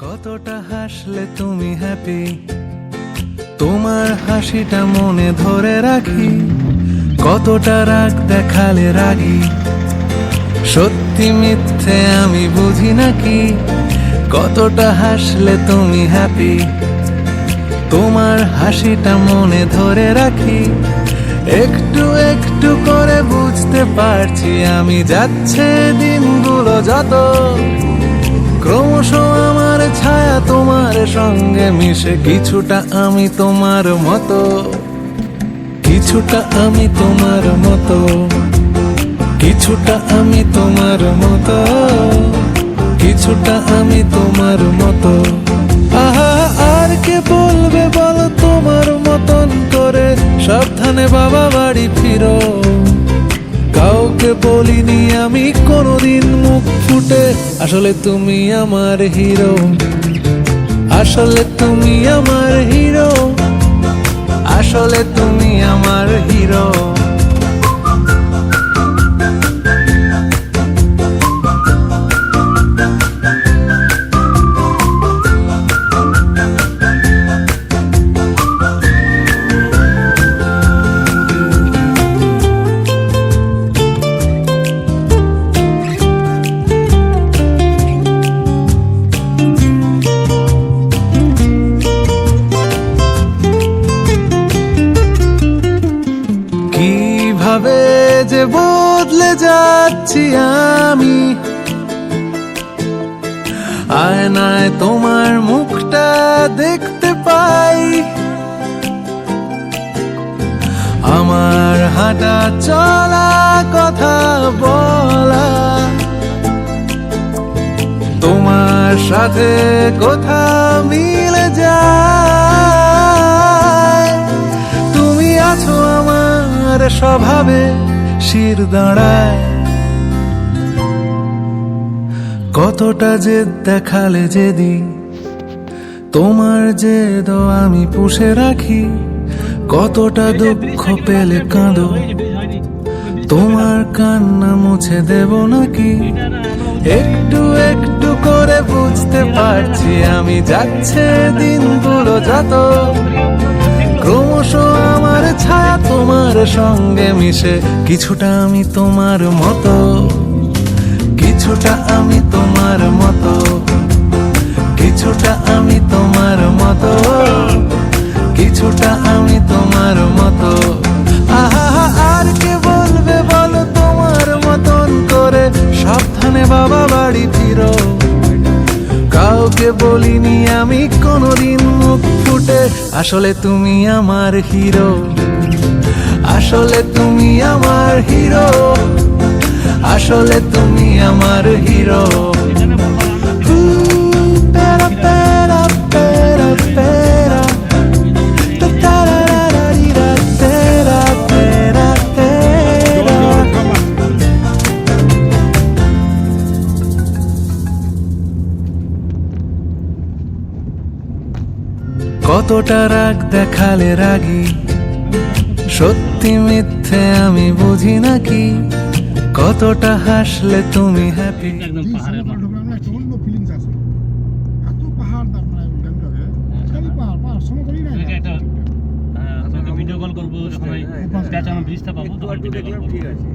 কতটা হাসলে তুমি হ্যাপি তোমার হাসিটা মনে ধরে রাখি। কতটা রাগ দেখালে রাগি? সত্যি মিথ্যে আমি বুঝি নাকি? কতটা হাসলে তুমি হ্যাপি তোমার হাসিটা মনে ধরে রাখি। একটু একটু করে বুঝতে পারছি আমি যাচ্ছে দিনগুলো যত। ক্রমশ তোমার সঙ্গে মিশে কিছুটা আমি তোমার মতো। কিছুটা আমি তোমার মতো। কিছুটা আমি তোমার মতো। কিছুটা আমি তোমার মতো। আহা, আর কে বলবে বল তোমার মতন করে? সাবধানে বাবা বাড়ি ফিরো। কাউকে বলিনি আমি কোনোদিন মুখ ফুটে। আসলে তুমি আমার হিরো। আসলে তুমি আমার হিরো। আসলে তুমি আমার হিরো কীভাবে যে বদলে যাচ্ছি আমি। আয়নায় তোমার মুখটা দেখতে পাই। আমার হাঁটা চলা কথা বলা। তোমার সাথে কথা মিলে যায়। আমার স্বভাবে শির দাঁড়ায়। কতটা যে দেখালে যেদিন, তোমার যে আমি পুষে রাখি, কতটা দুঃখ পেলে কাঁদো। তোমার কান্না মুছে দেব নাকি? একটু একটু করে বুঝতে পারছি আমি যাচ্ছে দিনগুলো যত। ক্রমশ আমার ছায়া তোমার সঙ্গে মিশে, কিছুটা আমি তোমার মতো। কিছুটা আমি তোমার মতো। কিছুটা আমি তোমার মতো। কিছুটা আমি তোমার মতো। আর কে বলবে বলো তোমার মতন করে? সাবধানে বাবা বাড়ি ফিরো। কাউকে বলিনি আমি কোনোদিন মুখ ফুটে। আসলে তুমি আমার হিরো। আসলে তুমি আমার হিরো। আসলে তুমি আমার হিরো। কতটা রাগ দেখালে রাগী? সত্যি মিথ্যে আমি বুঝি নাকি? কতটা হাসলে তুমি হ্যাপি একদম পাহাড়ের সময় মাথা। ঢুকলাম না একটা অন্য ফিলিংস আছে। এত পাহাড় তার মানে ব্যাংককে খালি পাহাড় পাহাড় হ্যাঁ, ভিডিও কল করব যখন ব্রিজটা পাবো তখন ভিডিও কল করব। ঠিক আছে।